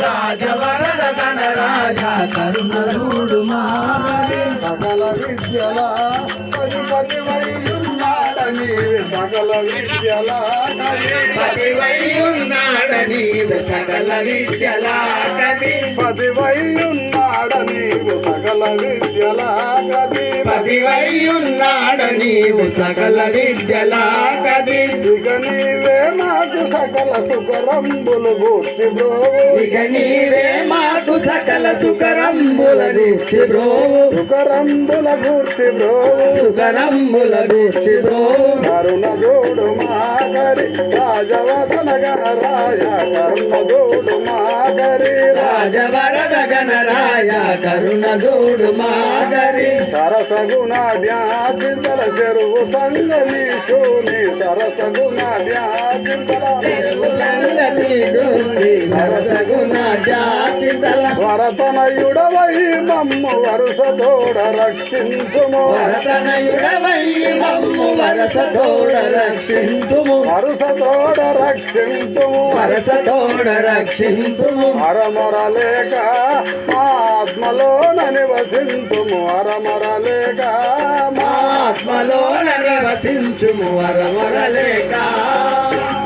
రాజవరద గణరాజ కరుణరుడు మారి సకల విద్యల పది పది వైయున్నాడని సకల విద్యల పదివైయున్నాడని సకల విద్యలా పది వైయున్నాడని సకల విద్యల పదివైయున్నాడని సకల విద్యలా కది నాకు సకల సుఖరంబులు గూర్చి బ్రోవు ఇక నీవే మాకు సకల సుకరంబుల దిష్టి బ్రోవు సుఖరంబుల గూర్చి బ్రోవు సుకరంబుల దిష్టి బ్రోవు కరుణ జోడు మాగరి రాజవదన గణరాయ కరుణ జోడు మాగరి రాజవరద గణరాయ కరుణ జోడు మాగరి. సరసగుణ వ్యాధింతల చెరువు సంగలి శూని సరసగుణ దూరి నరసగుణ జాతి వరతనయుడవై మమ్ము వరుస తోడ రక్షించుము వరతనయుడవై మమ్ము వరస తోడ రక్షింతుము వరుస తోడ రక్షించుము. వరస తోడ రక్షింతుము అరమరలేక మా ఆత్మలోన నివసింతుము అరమరలేక మా ఆత్మలో నివసించుము వరవరలేక.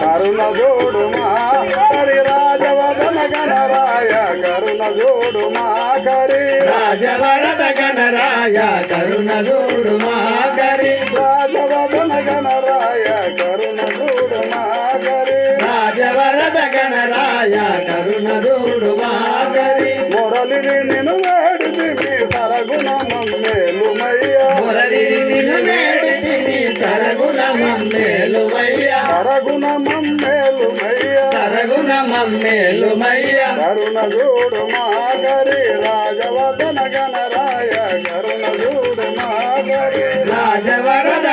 కరుణ జోడు మా కరి రాజవదన గణరాయ కరుణ కరి రాజవరద గణరాయ కరుణ రాజవదన గణరాయ కరుణ కరి రాజవరద గణరాయ కరుణ మురళిని నిన్ను తరగుణ మమ్మేలుమయ్యా మురళి నిన్ను నేడితిని తరగుణ మమ్మేలుమయ్యా తరగుణ మమ్మేలుమయ్యా తరగుణ మమ్మేలుమయ్యా కరుణ చూడు మాగరి రాజవదన గణరాయ కరుణ చూడు మాగరి రాజవరద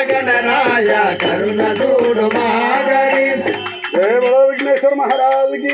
విఘ్నేశ్వర మహారాజ్కి